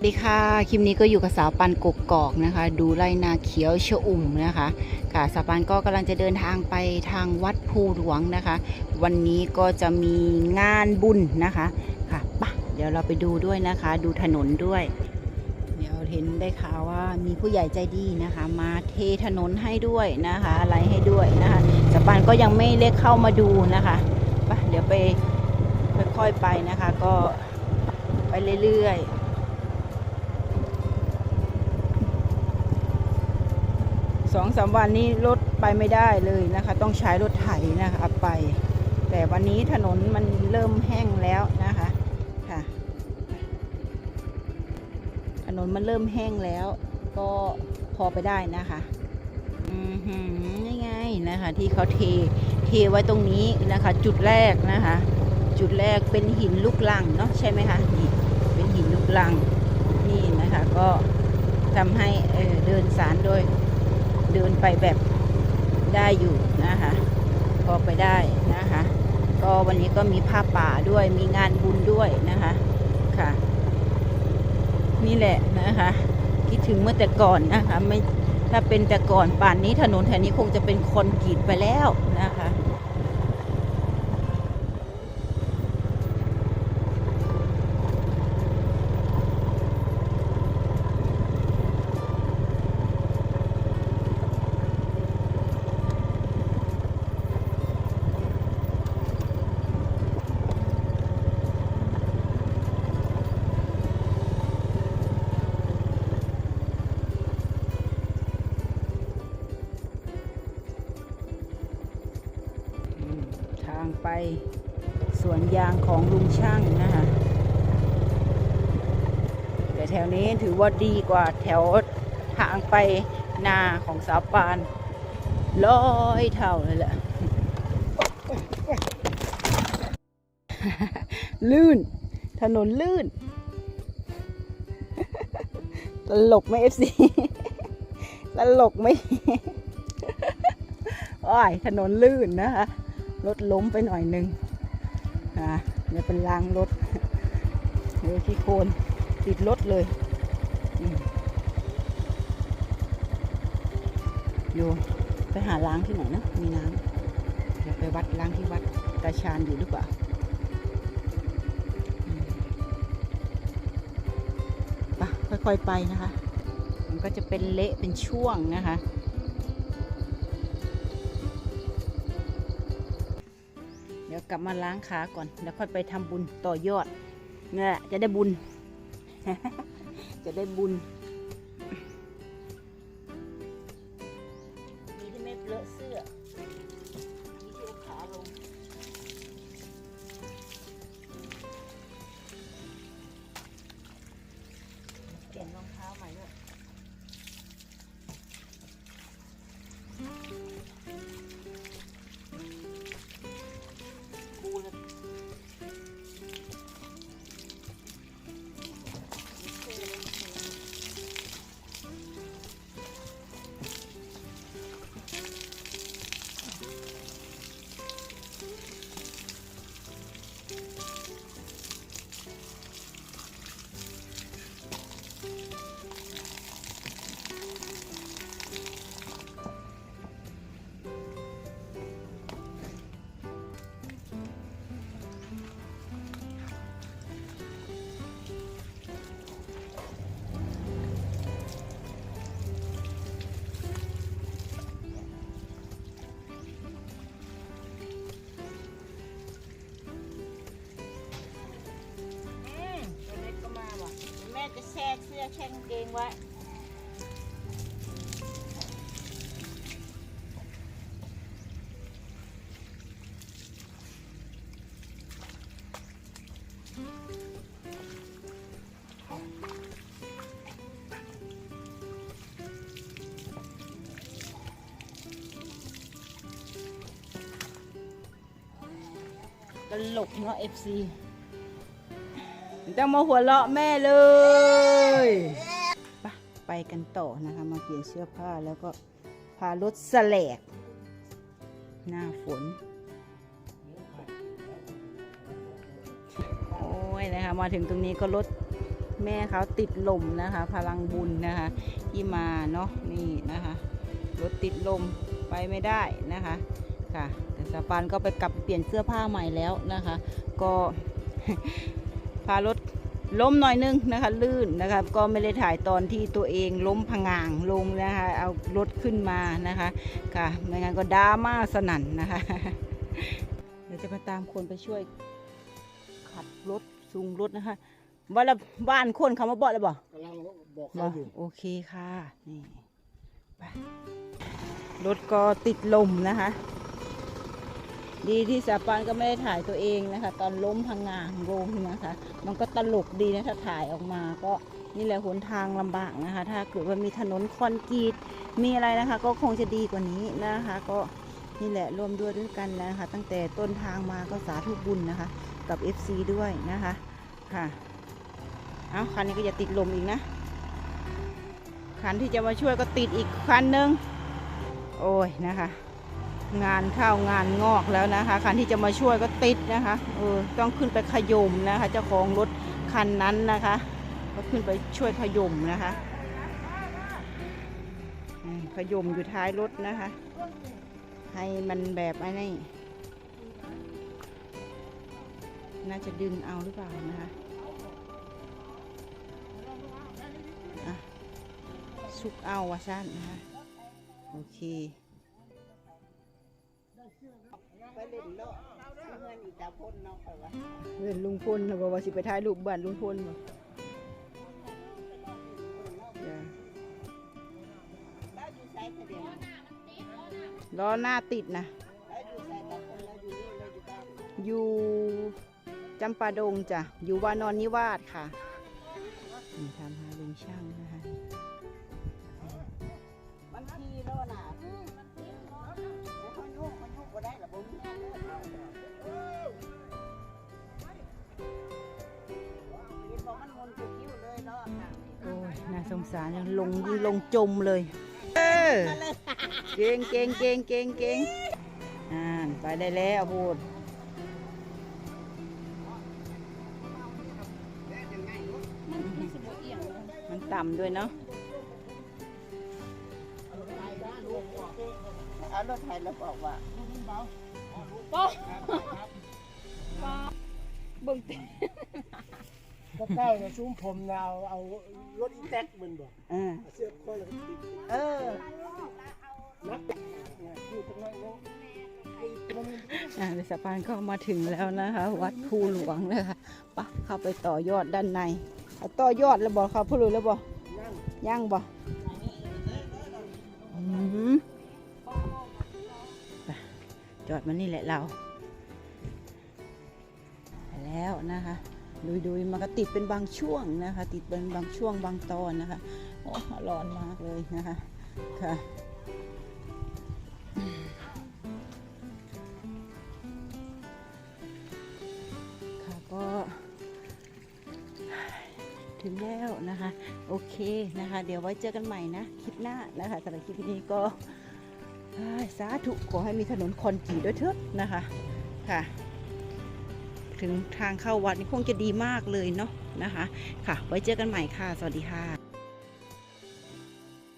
สวัสดีค่ะ คลิปนี้ก็อยู่กับสาวปันกกกอกนะคะ ดูไรนาเขียวชอุ่มนะคะ ค่ะสาวปันก็กำลังจะเดินทางไปทางวัดภูหลวงนะคะ วันนี้ก็จะมีงานบุญนะคะ ค่ะปะเดี๋ยวเราไปดูด้วยนะคะ ดูถนนด้วย เดี๋ยวเห็นได้ข่าวว่ามีผู้ใหญ่ใจดีนะคะ มาเทถนนให้ด้วยนะคะ อะไรให้ด้วยนะคะสาวปันก็ยังไม่เล็กเข้ามาดูนะคะปะเดี๋ยวไปค่อยๆไปนะคะ ก็ไปเรื่อยๆ สองสามวันนี้รถไปไม่ได้เลยนะคะ ต้องใช้รถไถนะคะไป แต่วันนี้ถนนมันเริ่มแห้งแล้วนะคะค่ะ ถนนมันเริ่มแห้งแล้ว ก็พอไปได้นะคะอือหือนี่ไงนะคะ ที่เขาเทเทไว้ตรงนี้นะคะ จุดแรกนะคะ จุดแรกเป็นหินลูกลังเนาะใช่ไหมคะนี่เป็นหินลูกลังนี่นะคะ ก็ทำให้เเดินสารโดย เดินไปแบบได้อยู่นะคะพอไปได้นะคะก็วันนี้ก็มีผ้าป่าด้วยมีงานบุญด้วยนะคะค่ะ นี่แหละนะคะคิดถึงเมื่อแต่ก่อนนะคะไม่ถ้าเป็นแต่ก่อนป่านนี้ถนนแถวนี้คงจะเป็นคนกรีดไปแล้วนะคะ ไปสวนยางของลุงช่างนะคะแต่แถวนี้ถือว่าดีกว่าแถวทางไปนาของสาวปานร้อยเท่าเลยแหละลื่น ถนนลื่น ตลกไหมเอฟซีตลกไหมโอ้ยถนนลื่นนะคะ รถล้มไปหน่อยหนึงอ่าเดี๋ยเป็นรางรถเดี๋ยวที่โคนติดรถเลยอยู่ไปหาล้างที่ไหนนะมีน้ำเดี๋ยวไปวัดล้างที่วัดตาชาญอยู่หรือเปล่าไปค่อยๆไปนะคะ มันก็จะเป็นเละเป็นช่วงนะคะ กลับมาล้างขาก่อน แล้วค่อยไปทำบุญต่อยอดเนี่ยแหละจะได้บุญ จะได้บุญ ช่เสื้อแช่กางเกงไว้ ตลกเนาะ FC ไม่ ต้องมาหัวเราะแม่เลยไปไปกันต่อนะคะ มาเปลี่ยนเสื้อผ้าแล้วก็พารถแสลก หน้าฝน โอ้ยนะคะ มาถึงตรงนี้ก็รถแม่เขาติดลมนะคะ พลังบุญนะคะ ที่มาเนาะนี่นะคะรถติดลมไปไม่ได้นะคะค่ะแต่สปานก็ไปกลับเปลี่ยนเสื้อผ้าใหม่แล้วนะคะ ก็ ล้มหน่อยนึงนะคะลื่นนะคะก็ไม่ได้ถ่ายตอนที่ตัวเองล้มพะงางลงนะคะเอารถขึ้นมานะคะค่ะไม่งั้นก็ดราม่าสนั่นนะคะเดี๋ยวจะมาตามคนไปช่วย ขับรถซูงรถนะคะว่าละบ้านคนเขามาบอกเลยบ่กำลังบอกเหรเขาออยู่โอเคค่ะนี่ไปรถก็ติดลมนะคะ ดีที่สาปานก็ไม่ได้ถ่ายตัวเองนะคะ ตอนล้มพังงางโรงนะคะ มันก็ตลกดีนะถ้าถ่ายออกมาก็นี่แหละหนทางลำบากนะคะ ถ้าเกิดว่ามีถนนคอนกรีตมีอะไรนะคะ ก็คงจะดีกว่านี้นะคะ ก็นี่แหละร่วมด้วยด้วยกันนะคะ ตั้งแต่ต้นทางมาก็สาธุบุญนะคะ กับ FC ด้วยนะคะค่ะเอาคันนี้ก็อย่าติดลมอีกนะคันที่จะมาช่วยก็ติดอีกคันนึง โอ้ยนะคะ งานข้าวงานงอกแล้วนะคะ คันที่จะมาช่วยก็ติดนะคะเออต้องขึ้นไปขยมนะคะ เจ้าของรถคันนั้นนะคะ ก็ขึ้นไปช่วยขยมนะคะขยมอยู่ท้ายรถนะคะ ให้มันแบบไอ้นี่น่าจะดึงเอาหรือเปล่านะคะอะสุกเอาวะสั้นนะคะ โอเค ไปเล่นเลาะเงินอีตาพ่นเนาะไปวะเงินลุงพลเนะบอกว่าสิไปถ่ายรูปบ้านลุงพลบ่ล้อหน้าติดนะ อยู่จำปาดงจ้ะ อยู่วานอนนิวาสค่ะ นี่ทำหาลุงช่าง สงสารยังลงยิ่งลงจมเลย เออเก่งเก่งเก่งเก่งเก่งอ่านไปได้แล้วพูดมันต่ำด้วยเนาะเอารถไถแล้วบอกว่าเบิ่ง ก็ใกล้กับซุ้มผมนะเอาเอารถอีแท็กมันบอกเออเอาเสื้อคอแล้วก็ติดเออนับเนี่ยอยู่ตรงนั้นเนี่ยไอ้มันอ่าเดสปานก็มาถึงแล้วนะคะ วัดภูหลวงเลยค่ะปะเข้าไปต่อยอดด้านในเอาต่อยอดแล้วบอกเขาพูดแล้วบอกนั่งย่างบอกอืมไปจอดมานี่แหละเราไปแล้วนะคะ ดุยดุยมันก็ติดเป็นบางช่วงนะคะ ติดเป็นบางช่วงบางตอนนะคะโอ้ร้อนมากเลยนะคะค่ะค่ะก็ ถึงแล้วนะคะ โอเคนะคะ เดี๋ยวไว้เจอกันใหม่นะ คลิปหน้านะคะสำหรับคลิปนี้ก็สาธุขอให้มีถนนคอนกรีตด้วยเถิดนะคะค่ะ ถึงทางเข้าวัดนี่คงจะดีมากเลยเนาะนะคะ ค่ะ ไว้เจอกันใหม่ค่ะ สวัสดีค่ะ